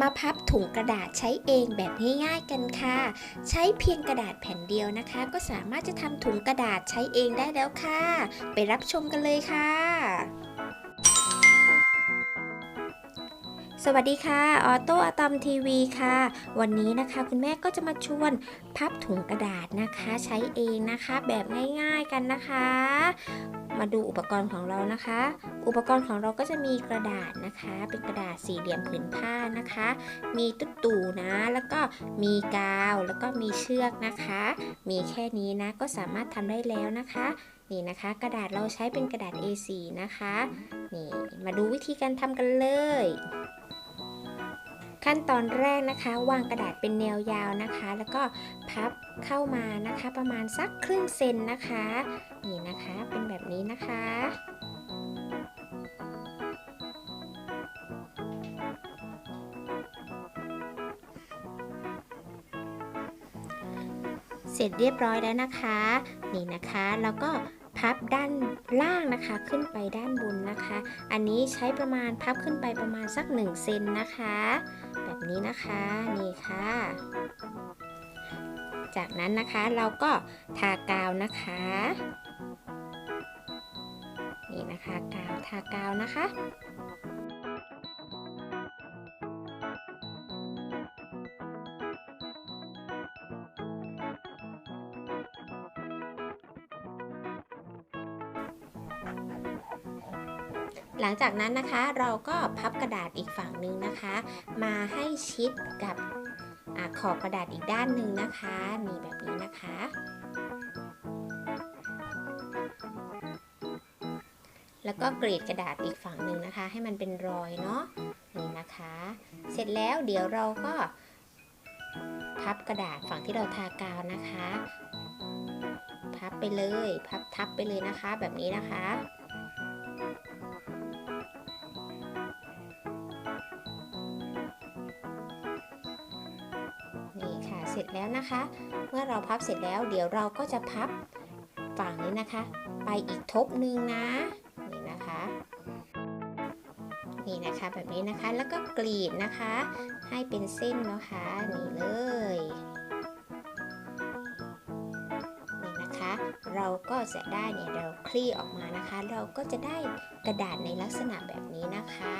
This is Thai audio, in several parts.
มาพับถุงกระดาษใช้เองแบบง่ายๆกันค่ะ ใช้เพียงกระดาษแผ่นเดียวนะคะ ก็สามารถจะทำถุงกระดาษใช้เองได้แล้วค่ะ ไปรับชมกันเลยค่ะ สวัสดีค่ะ ออโต้อะตอมทีวีค่ะ วันนี้นะคะคุณแม่ก็จะมาชวนพับถุงกระดาษนะคะ ใช้เองนะคะแบบง่ายๆกันนะคะ มาดูอุปกรณ์ของเรานะคะ อุปกรณ์ของเราก็จะมีกระดาษนะคะ เป็นกระดาษสี่เหลี่ยมผืนผ้านะคะ มีตุ๊ตู่นะ แล้วก็มีกาวแล้วก็มีเชือกนะคะ มีแค่นี้นะก็สามารถทำได้แล้วนะคะนี่นะคะ กระดาษเราใช้เป็นกระดาษ A4 นะคะ นี่มาดูวิธีการทำกันเลย ขั้นตอนแรกนะคะ วางกระดาษเป็นแนวยาวนะคะ แล้วก็พับเข้ามานะคะ ประมาณสักครึ่งเซนนะคะ นี่นะคะเป็นแบบนี้นะคะเสร็จเรียบร้อยแล้วนะคะ นี่นะคะแล้วก็พับด้านล่างนะคะขึ้นไปด้านบนนะคะ อันนี้ใช้ประมาณพับขึ้นไปประมาณสัก1เซนนะคะ แบบนี้นะคะนี่ค่ะ จากนั้นนะคะเราก็ทากาวนะคะ นี่นะคะกาวทากาวนะคะ หลังจากนั้นนะคะเราก็พับกระดาษอีกฝั่งหนึ่งนะคะ มาให้ชิดกับอขอบกระดาษอีกด้านหนึ่งนะคะนี่แบบนี้นะคะ แล้วก็กรีดกระดาษอีกฝั่งหนึ่งนะคะ ให้มันเป็นรอยเนาะนี่นะคะ เสร็จแล้วเดี๋ยวเราก็พับกระดาษฝั่งที่เราทากาวนะคะ พับไปเลย พับทับไปเลยนะคะ แบบนี้นะคะ จแล้วนะคะ เมื่อเราพับเสร็จแล้วเดี๋ยวเราก็จะพับฝั่งนี้นะคะ ไปอีกทบหนึ่งนะนี่นะคะนี่นะคะแบบนี้นะคะแล้วก็กรีดนะคะ ให้เป็นเส้นนะคะนี่เลยนี่นะคะ เราก็จะได้เนี่ยเราคลี่ออกมานะคะ เราก็จะได้กระดาษในลักษณะแบบนี้นะคะ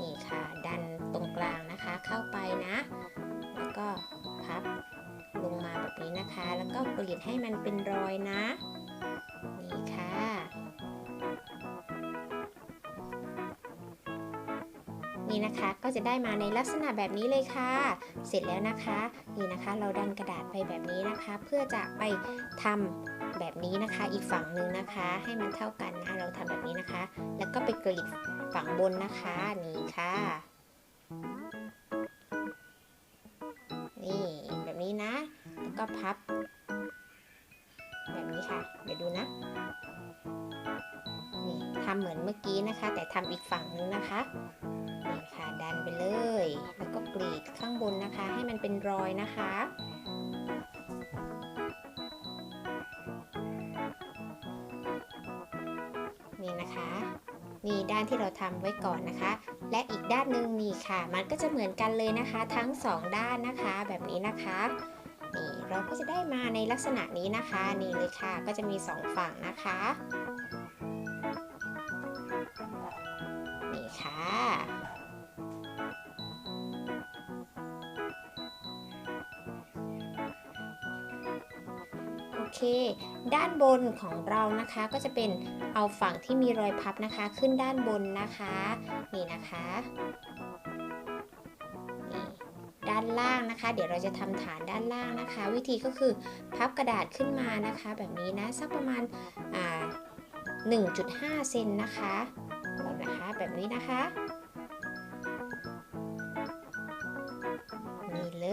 นี่ค่ะ ดันตรงกลางนะคะเข้าไปนะ ก็พับลงมาแบบนี้นะคะ แล้วก็กรีดให้มันเป็นรอยนะ นี่ค่ะ นี่นะคะก็จะได้มาในลักษณะแบบนี้เลยค่ะ เสร็จแล้วนะคะ นี่นะคะเราดันกระดาษไปแบบนี้นะคะ เพื่อจะไปทำแบบนี้นะคะ อีกฝั่งหนึ่งนะคะ ให้มันเท่ากันนะ เราทำแบบนี้นะคะ แล้วก็ไปกรีดฝั่งบนนะคะ นี่ค่ะ ก็พับ แบบนี้ค่ะ เดี๋ยวดูนะ นี่ทำเหมือนเมื่อกี้นะคะ แต่ทำอีกฝั่งนึงนะคะนี่ค่ะดันไปเลย แล้วก็กรีดข้างบนนะคะ ให้มันเป็นรอยนะคะนี่นะคะนี่ด้านที่เราทำไว้ก่อนนะคะ และอีกด้านหนึ่งนี่ค่ะ มันก็จะเหมือนกันเลยนะคะ ทั้งสองด้านนะคะ แบบนี้นะคะ นี่เราก็จะได้มาในลักษณะนี้นะคะนี่เลยค่ะก็จะมีสองฝั่งนะคะนี่ค่ะโอเค ด้านบนของเรานะคะก็จะเป็นเอาฝั่งที่มีรอยพับนะคะ ขึ้นด้านบนนะคะ นี่นะคะานล่างนะคะ เดี๋ยวเราจะทำฐานด้านล่างนะคะ วิธีก็คือพับกระดาษขึ้นมานะคะ แบบนี้นะสักประมาณอ่า1.5 เซนนะคะแบบนะคะแบบนี้นะคะนี่เล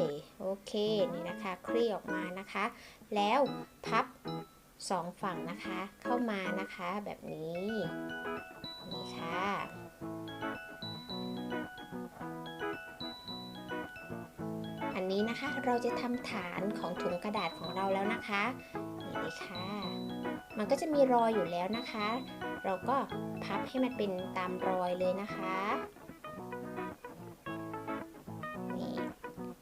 ยโอเคนี่นะคะคลี่ออกมานะคะ แล้วพับสองฝั่งนะคะเข้ามานะคะแบบนี้นี่ค่ะ นนี้นะคะ เราจะทำฐานของถุงกระดาษของเราแล้วนะคะนี่เลยค่ะ มันก็จะมีรอยอยู่แล้วนะคะ เราก็พับให้มันเป็นตามรอยเลยนะคะนี่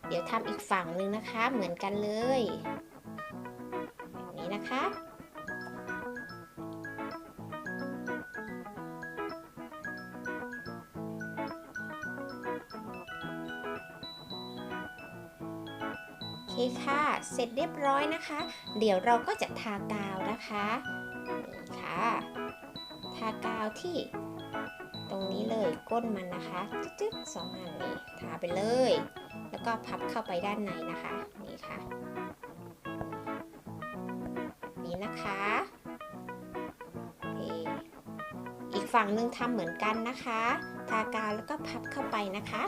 เดี๋ยวทำอีกฝั่งหนึ่งนะคะ เหมือนกันเลยแบบนี้นะคะ เคค่ะ เสร็จเรียบร้อยนะคะ เดี๋ยวเราก็จะทากาวนะคะนี่ค่ะ ทากาวที่ตรงนี้เลยก้นมันนะคะจึ๊ดๆสองอันนี้ทาไปเลย แล้วก็พับเข้าไปด้านในนะคะ นี่ค่ะ นี่นะคะอีกฝั่งหนึ่งทำเหมือนกันนะคะ ทากาวแล้วก็พับเข้าไปนะคะ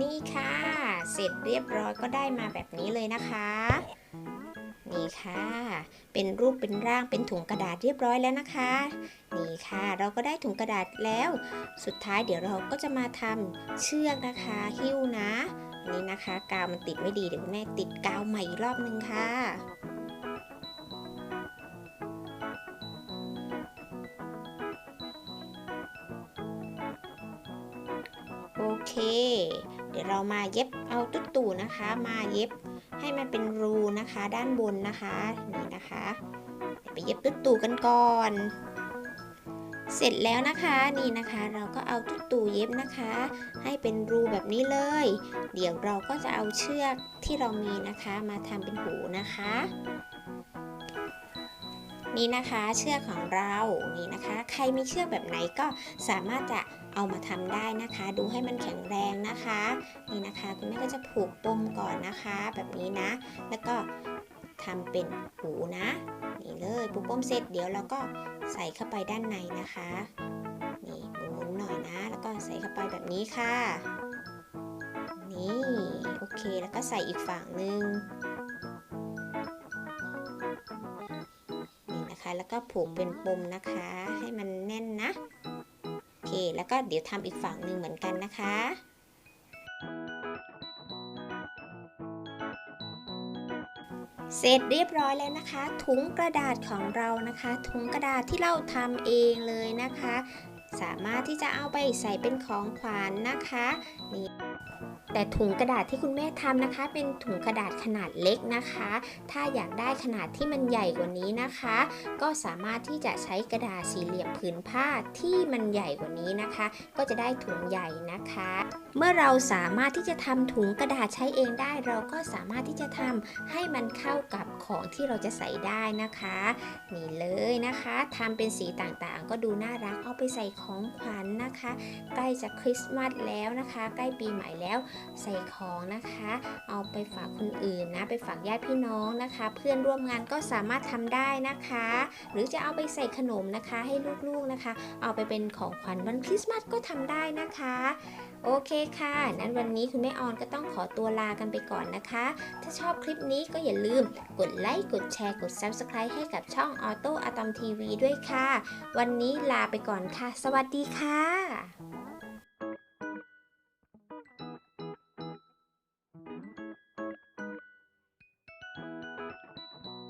นี่ค่ะ เสร็จเรียบร้อยก็ได้มาแบบนี้เลยนะคะ นี่ค่ะ เป็นรูปเป็นร่างเป็นถุงกระดาษเรียบร้อยแล้วนะคะ นี่ค่ะ เราก็ได้ถุงกระดาษแล้ว สุดท้ายเดี๋ยวเราก็จะมาทำเชือกนะคะหิ้วนะนี้นะคะ กาวมันติดไม่ดีเดี๋ยวแม่ติดกาวใหม่อีกรอบนึงค่ะโอเค เดี๋ยวเรามาเย็บเอาตุ๊ตู่นะคะ มาเย็บให้มันเป็นรูนะคะ ด้านบนนะคะนี่นะคะไปเย็บตุ๊ตู่กันก่อน เสร็จแล้วนะคะนี่นะคะ เราก็เอาตุ๊ตู่เย็บนะคะ ให้เป็นรูแบบนี้เลย เดี๋ยวเราก็จะเอาเชือกที่เรามีนะคะ มาทำเป็นหูนะคะนี่นะคะเชือกของเรานี่นะคะ ใครมีเชือกแบบไหนก็สามารถจะ เอามาทำได้นะคะ ดูให้มันแข็งแรงนะคะนี่นะคะคุณแม่ก็จะผูกปมก่อนนะคะ แบบนี้นะ แล้วก็ทำเป็นหูนะนี่เลยผูกปมเสร็จเดี๋ยวเราก็ใส่เข้าไปด้านในนะคะนี่หมุนหน่อยนะ แล้วก็ใส่เข้าไปแบบนี้ค่ะ นี่โอเคแล้วก็ใส่อีกฝั่งหนึ่งนี่นะคะแล้วก็ผูกเป็นปมนะคะ ให้มันแน่นนะ แล้วก็เดี๋ยวทำอีกฝั่งหนึ่งเหมือนกันนะคะเสร็จเรียบร้อยแล้วนะคะ ถุงกระดาษของเรานะคะ ถุงกระดาษที่เราทำเองเลยนะคะ สามารถที่จะเอาไปใส่เป็นของขวัญนนะคะนี่ แต่ถุงกระดาษที่คุณแม่ทำนะคะ เป็นถุงกระดาษขนาดเล็กนะคะ ถ้าอยากได้ขนาดที่มันใหญ่กว่านี้นะคะ ก็สามารถที่จะใช้กระดาษสี่เหลี่ยมผืนผ้าที่มันใหญ่กว่านี้นะคะ ก็จะได้ถุงใหญ่นะคะ เมื่อเราสามารถที่จะทำถุงกระดาษใช้เองได้ เราก็สามารถที่จะทำให้มันเข้ากับของที่เราจะใส่ได้นะคะ นี่เลยนะคะทำเป็นสีต่างๆ ก็ดูน่ารักเอาไปใส่ของขวัญนะคะ ใกล้จะคริสต์มาสแล้วนะคะ ใกล้ปีใหม่แล้วใส่ของนะคะ เอาไปฝากคนอื่นนะ ไปฝากญาติพี่น้องนะคะ เพื่อนร่วมงานก็สามารถทำได้นะคะ หรือจะเอาไปใส่ขนมนะคะ ให้ลูกๆนะคะ เอาไปเป็นของขวัญวันคริสต์มาสก็ทำได้นะคะ โอเคค่ะ นั้นวันนี้คุณแม่ออนก็ต้องขอตัวลากันไปก่อนนะคะ ถ้าชอบคลิปนี้ก็อย่าลืมกดไลค์ กดแชร์ กด Subscribe ให้กับช่องออโต้อะตอมทีวีด้วยค่ะ วันนี้ลาไปก่อนค่ะ สวัสดีค่ะ